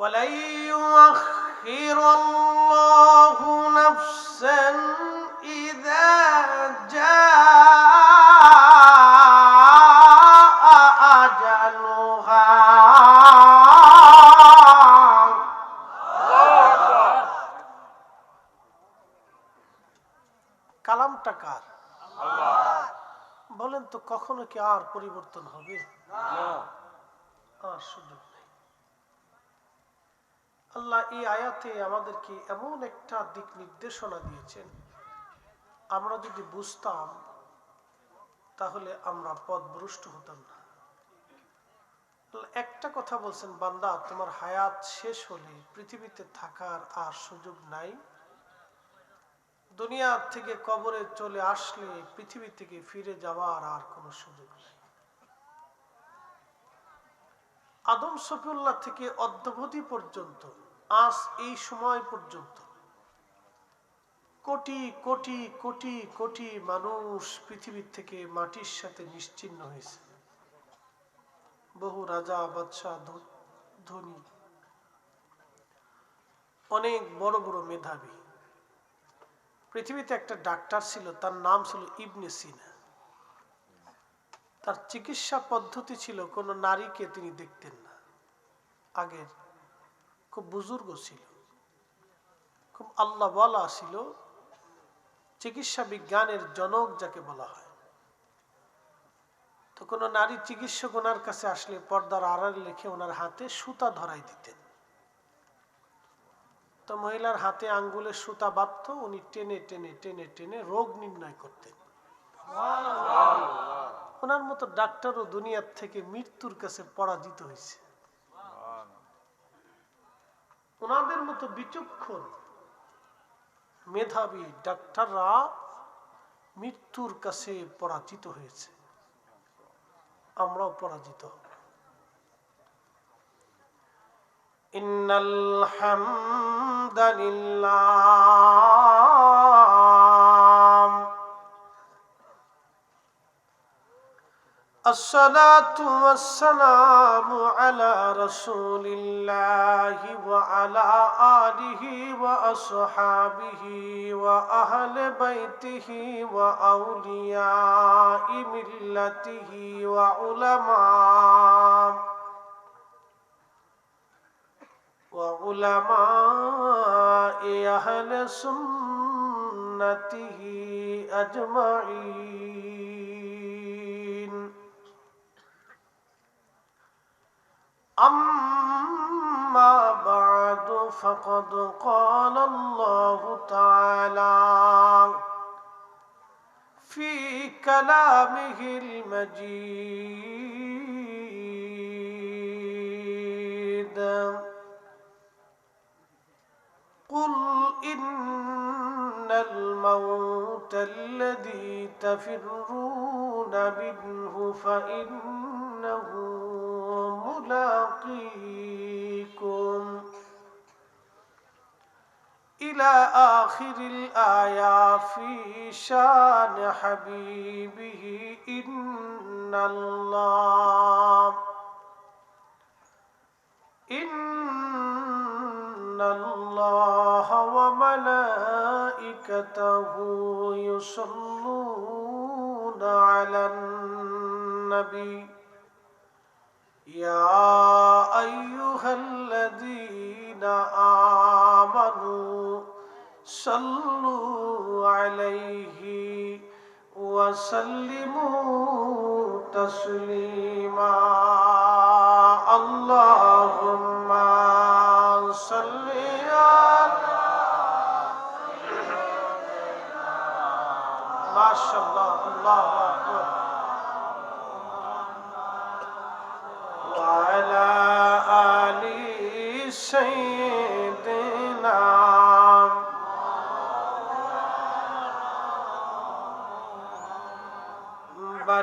ولن يؤخر الله نفسا إذا جاء أجلها কালামটা কার বলেন তো কখনো কি আর পরিবর্তন হবে আর সুযোগ নেই আল্লাহ এই আয়াতে আমাদেরকে এমন একটা দিক নির্দেশনা দিয়েছেন। আমরা যদি বুঝতাম, তাহলে আমরা পথভ্রষ্ট হতাম না। একটা কথা বলছেন, বান্দা, তোমার হায়াত শেষ হলে পৃথিবীতে থাকার আর সুযোগ নাই। দুনিয়া থেকে কবরে চলে আসলে পৃথিবী থেকে ফিরে যাওয়ার আর কোনো সুযোগ নেই। আদম সফিউল্লাহ থেকে অদ্যবধি পর্যন্ত, আজ এই সময় পর্যন্ত কোটি কোটি কোটি কোটি মানুষ পৃথিবীর থেকে মাটির সাথে নিশ্চিন্ন হয়েছে। বহু রাজা, বাদশাহ ধনী, অনেক বড় বড় মেধাবী। পৃথিবীতে একটা ডাক্তার ছিল, তার নাম ছিল ইবনে সিনা। তার চিকিৎসা পদ্ধতি ছিল, কোনো নারীকে তিনি দেখতেন না। আগের খুব বুজুর্গ ছিল। খুব আল্লাহ বলা ছিল। চিকিৎসা বিজ্ঞানের জনক যাকে বলা হয়। তো কোনো নারী চিকিৎসক ওনার কাছে আসলে পর্দার আড়াল লিখে ওনার হাতে সুতা ধরাই দিতেন। তো মহিলার হাতে আঙ্গুলের সুতা বাঁধত, উনি টেনে টেনে টেনে টেনে রোগ নির্ণয় করতেন। ওনার মতো ডাক্তারও দুনিয়ার থেকে মৃত্যুর কাছে পরাজিত হয়েছে। ওনাদের মতো বিচক্ষণ মেধাবী ডাক্তাররা মৃত্যুর কাছে পরাজিত হয়েছে। আমরাও পরাজিত হব। ইন্নাল হামদালিল্লাহ الصلاة والسلام على رسول الله وعلى آله وأصحابه وأهل بيته وأولياء ملته وعلماء وعلماء أهل سنته أجمعين. أما بعد فقد قال الله تعالى في كلامه المجيد قل إن الموت الذي تفرون منه فإنه ملاقيكم. إلى آخر الآية في شان حبيبه إن الله إن الله وملائكته يصلون على النبي. يا أيها الذين آمنوا صلوا عليه وسلموا تسليما. اللهم صل على ما شاء الله الله أكبر.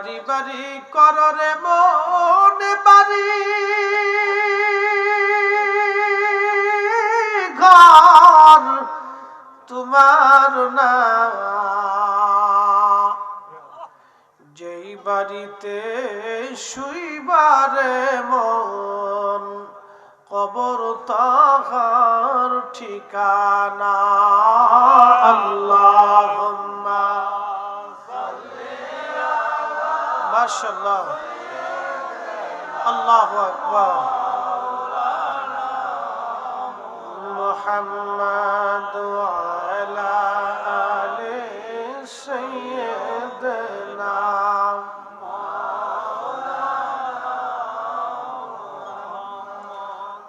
বাড়ি বাড়ি কররে মনে বাড়ি। ঘর তোমার না। যেই বাড়িতে শুইবারে মন, কবর তাহার ঠিকানা। আল্লাহ মাশাল্লাহ আল্লাহ আকবর محمد وعلى آل سيدنا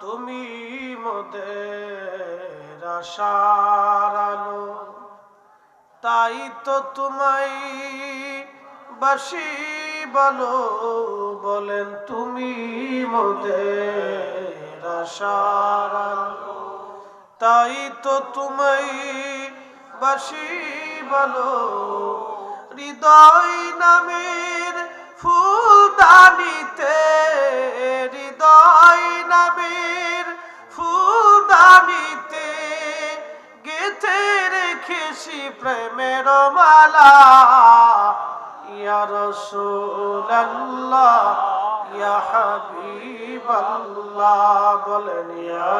তুমি মোদের আশার আলো তাই তো তোমায় বাসি বলো বলেন, তুমি মোদের আশার তাই তো তুমি বাসি বলো হৃদয় নামের ফুলদানিতে, হৃদয় নামের ফুলদানিতে গেথে রেখেছি প্রেমের মালা। বলেন ইয়া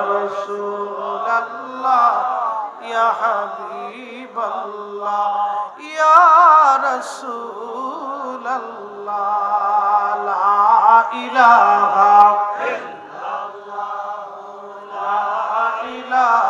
ইয়া ইয়া রাসূলুল্লাহ লা ইলাহা ইলাহা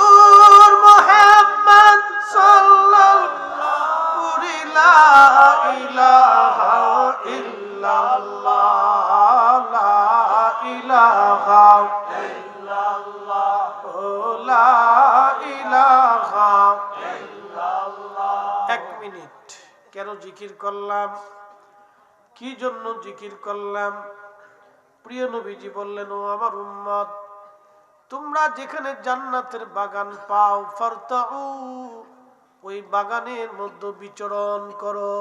মিনিট। কেন জিকির করলাম? কি জন্য জিকির করলাম? প্রিয় নবীজি বললেন, ও আমার উম্মত, তোমরা যেখানে জান্নাতের বাগান পাও, ফারতাউ, ওই বাগানের মধ্যে বিচরণ করো।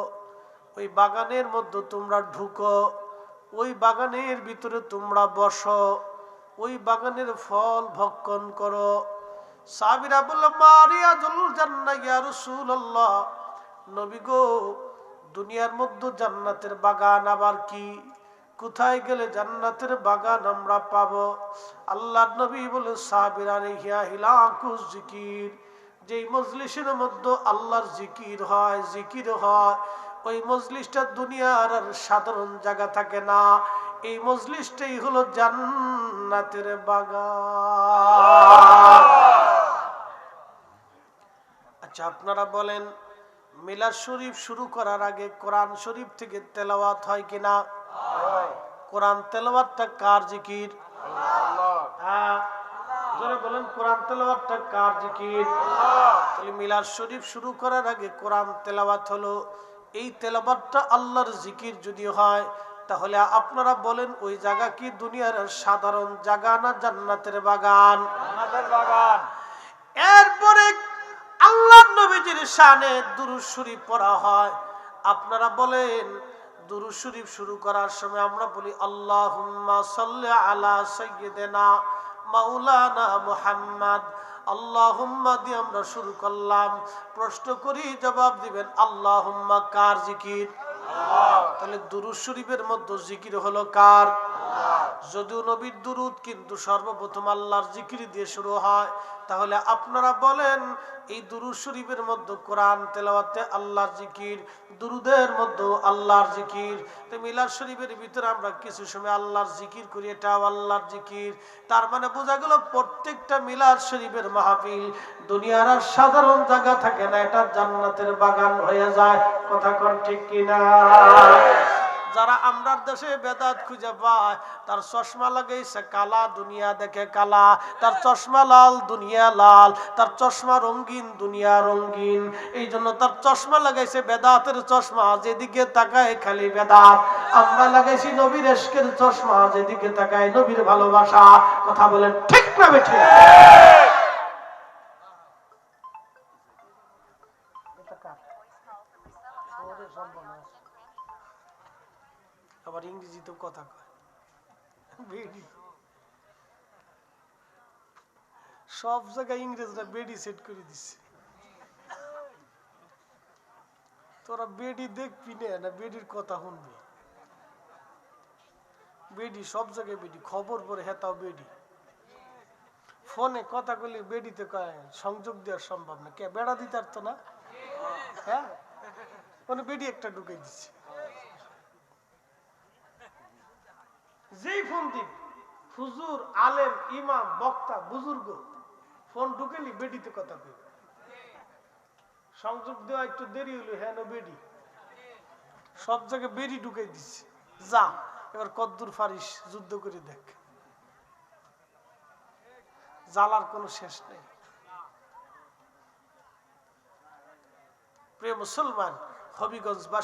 ওই বাগানের মধ্যে তোমরা ঢুকো, ওই বাগানের ভিতরে তোমরা বসো, ওই বাগানের ফল ভক্ষণ করো। সাবিরা বলল মারিয়া জল জান্না ইয়া রাসূলুল্লাহ। নবী গো, দুনিয়ার মধ্যে জান্নাতের বাগান আবার কি? কোথায় গেলে জান্নাতের বাগান আমরা পাব? আল্লাহ নবী বলে জিকির। যেই মজলিসের মধ্যে আল্লাহর জিকির হয় জিকির হয়, ওই মজলিসটা দুনিয়ার আর সাধারণ জায়গা থাকে না। এই মজলিসটাই হলো জান্নাতের বাগান। আচ্ছা আপনারা বলেন মিলাদ শরীফ শুরু করার আগে কোরআন শরীফ থেকে তেলাওয়াত হয় কিনা কোরআন তেলাওয়াতটা কার জিকির? হ্যাঁ বলেন কার জিকির? তাহলে শরীফ শুরু করার আগে তেলাওয়াত হলো। এই আল্লাহর জিকির যদি হয়, তাহলে আপনারা বলেন, ওই জায়গা কি দুনিয়ার সাধারণ জায়গা না জান্নাতের বাগান? এরপরে আল্লাহ নবীজির শানে দুরুদ শরীফ পড়া হয়। আপনারা বলেন দুরুদ শরীফ শুরু করার সময় আমরা বলি আল্লাহুম্মা সাল্লি আলা সাইয়্যিদিনা মাওলানা মুহাম্মদ। আল্লাহুম্মা দিয়ে আমরা শুরু করলাম। প্রশ্ন করি জবাব দিবেন আল্লাহুম্মা কার জিকির? তাহলে দুরুদ শরীফের মধ্যে জিকির হলো কার? যদিও নবীর দুরুদ কিন্তু সর্বপ্রথম আল্লাহর জিকির দিয়ে শুরু হয়। তাহলে আপনারা বলেন, এই দুরুদ শরীফের মধ্যে কোরআন তেলাওয়াতে আল্লাহর জিকির, দুরুদের মধ্যে আল্লাহর জিকির। তো মিলাদ শরীফের ভিতরে আমরা কিছু সময় আল্লাহর জিকির করি, এটাও আল্লাহর জিকির। তার মানে বোঝা গেল প্রত্যেকটা মিলাদ শরীফের মাহফিল দুনিয়ার আর সাধারণ জায়গা থাকে না, এটা জান্নাতের বাগান হয়ে যায়। কথা কন ঠিক কিনা? যারা আমরার দেশে বেদাত খুঁজে পায় তার চশমা লাগাইছে কালা দুনিয়া দেখে কালা তার চশমা লাল দুনিয়া লাল তার চশমা রঙ্গিন দুনিয়া রঙ্গিন এই জন্য তার চশমা লাগাইছে বেদাতের চশমা যেদিকে তাকায় খালি বেদাত আমরা লাগাইছি নবীর এশকের চশমা যেদিকে তাকায় নবীর ভালোবাসা কথা বলেন ঠিক না বেঠে আবার ইংরেজিতেও কথা কয়। সব জায়গায় ইংরেজরা বেডি সেট করে দিচ্ছে তোরা বেডি দেখবি না বেডির কথা শুনবি? বেডি, সব জায়গায় বেডি, খবর পরে হেতাও বেডি। ফোনে কথা বলি বেডিতে সংযোগ দেওয়ার সম্ভব না। কে, বেড়া দিতে পারতো না? হ্যাঁ? বেডি একটা ঢুকে দিচ্ছে যেই ফোন দিন হুজুর, আলেম, ইমাম, বক্তা, বুজুর্গ, ফোন ঢুকেলি, বেডিতে কথা কইবে। সংযোগ দেওয়া একটু দেরি হইল হ্যাঁ বেডি? সব জায়গায় বেরি ঢুকাই দিচ্ছে যা, এবার কদ্দুর ফারিস, যুদ্ধ করে দেখ। জ্বালার কোনো শেষ নেই। প্রিয় মুসলমান হবিগঞ্জ